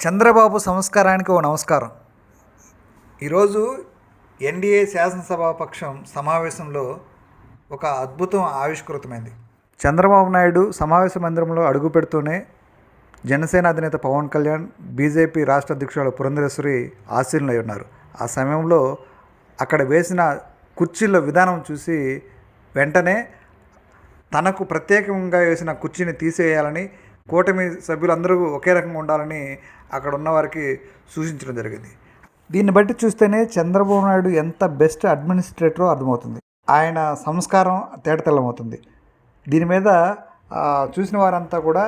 చంద్రబాబు సంస్కారానికి ఓ నమస్కారం. ఈరోజు ఎన్డీఏ శాసనసభాపక్షం సమావేశంలో ఒక అద్భుతం ఆవిష్కృతమైంది. చంద్రబాబు నాయుడు సమావేశ మందిరంలో అడుగు పెడుతూనే జనసేన అధినేత పవన్ కళ్యాణ్ బీజేపీ రాష్ట్ర అధ్యక్షురాలు పురంధరేశ్వరి ఆశీనులై ఉన్నారు. ఆ సమయంలో అక్కడ వేసిన కుర్చీల విధానం చూసి వెంటనే తనకు ప్రత్యేకంగా వేసిన కుర్చీని తీసేయాలని కూటమి సభ్యులందరూ ఒకే రకంగా ఉండాలని అక్కడ ఉన్న వారికి సూచించడం జరిగింది. దీన్ని బట్టి చూస్తేనే చంద్రబాబు నాయుడు ఎంత బెస్ట్ అడ్మినిస్ట్రేటరో అర్థమవుతుంది. ఆయన సంస్కారం తేటతెల్లమవుతుంది. దీని మీద చూసిన వారంతా కూడా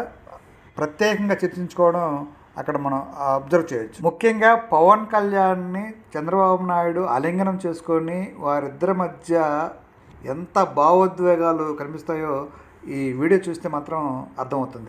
ప్రత్యేకంగా చర్చించుకోవడం అక్కడ మనం అబ్జర్వ్ చేయొచ్చు. ముఖ్యంగా పవన్ కళ్యాణ్ని చంద్రబాబు నాయుడు ఆలింగనం చేసుకొని వారిద్దరి మధ్య ఎంత భావోద్వేగాలు కనిపిస్తాయో ఈ వీడియో చూస్తే మాత్రం అర్థమవుతుంది.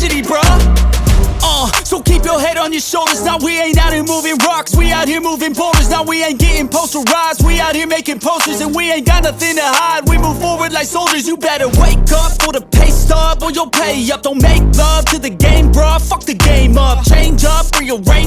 tragedy, bruh. Uh, so keep your head on your shoulders. Now we ain't out here moving rocks. We out here moving boulders. Now we ain't getting posterized. We out here making posters and we ain't got nothing to hide. We move forward like soldiers. You better wake up for the pay stub or you'll pay up. Don't make love to the game, bruh. Fuck the game up. Change up, rearrange.